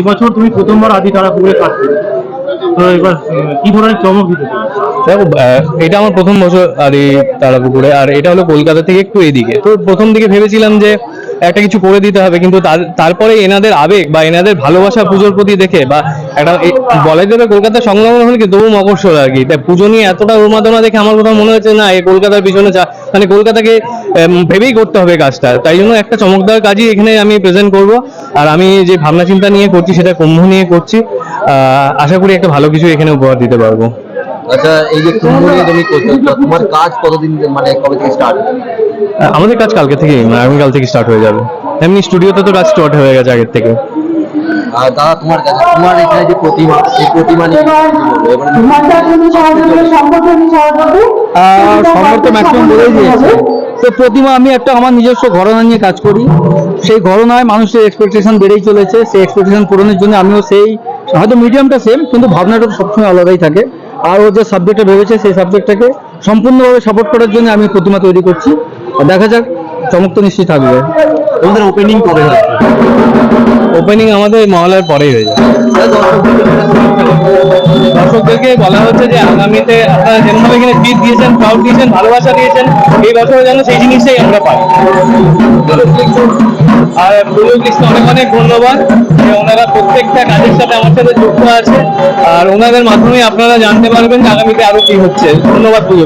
এবছর তুমি প্রথমবার আদি কাজ তো এবার কি ধরনের চমক দিতে দেখো এটা আমার প্রথম বছর আর এটা হলো কলকাতা থেকে একটু এদিকে। তো প্রথম দিকে ভেবেছিলাম যে একটা কিছু করে দিতে হবে, কিন্তু তারপরে এনাদের আবেগ বা এনাদের ভালোবাসা পুজোর প্রতি দেখে বা একটা বলা যেতে কলকাতা সংলগ্ন হলে কি তবু আর কি। তাই পুজো নিয়ে এতটা উন্মাদনা দেখে আমার কোথাও মনে হচ্ছে না এই কলকাতার পিছনে মানে কলকাতাকে ভেবেই করতে হবে কাজটা। তাই জন্য একটা চমকদার কাজই এখানে আমি প্রেজেন্ট করব। আর আমি যে ভাবনা চিন্তা নিয়ে করছি সেটা কুম্ভ নিয়ে করছি আশা করি একটা ভালো কিছু এখানে উপহার দিতে পারব। আচ্ছা এই যে কুম্ভ নিয়ে তুমি করছ তোমার কাজ কতদিন মানে কবে থেকে স্টার্ট আমাদের কাজ কালকে থেকে আগামীকাল থেকে স্টার্ট হয়ে যাবে। এমনি স্টুডিওতে তো কাজ স্টার্ট হয়ে গেছে আগের থেকে। আর দাদা তোমার কাছে তোমার এখানে যে প্রতিমা এই প্রতিমা নিয়ে ম্যাক্সিমাম বলেই দিয়েছে। তো প্রতিমা আমি একটা আমার নিজস্ব ঘরনা নিয়ে কাজ করি। সেই ঘরনায় মানুষের এক্সপেকটেশন বেড়েই চলেছে। সেই এক্সপেকটেশন পূরণের জন্য আমিও সেই, হয়তো মিডিয়ামটা সেম কিন্তু ভাবনাটা সবসময় আলাদাই থাকে। আর ও যে সাবজেক্টটা ভেবেছে সেই সাবজেক্টটাকে সম্পূর্ণভাবে সাপোর্ট করার জন্য আমি প্রতিমা তৈরি করছি। দেখা যাক চমক তো নিশ্চয়ই থাকবে। তোমাদের ওপেনিং কবে হচ্ছে? ওপেনিং আমাদের মহলার পরেই হয়ে যাবে। দর্শকদেরকে বলা হচ্ছে যে আগামীতে আপনারা যেমনভাবে এখানে জিত দিয়েছেন ক্রাউড দিয়েছেন ভালোবাসা দিয়েছেন এই বছরে যেন সেই জিনিসটাই আমরা পাই। আর পুরো লিস্টে অনেক অনেক ধন্যবাদ যে ওনারা প্রত্যেকটা কাজের সাথে আমার সাথে যুক্ত আছে আর ওনাদের মাধ্যমে আপনারা জানতে পারবেন যে আগামীতে আরও কি হচ্ছে। ধন্যবাদ পুজো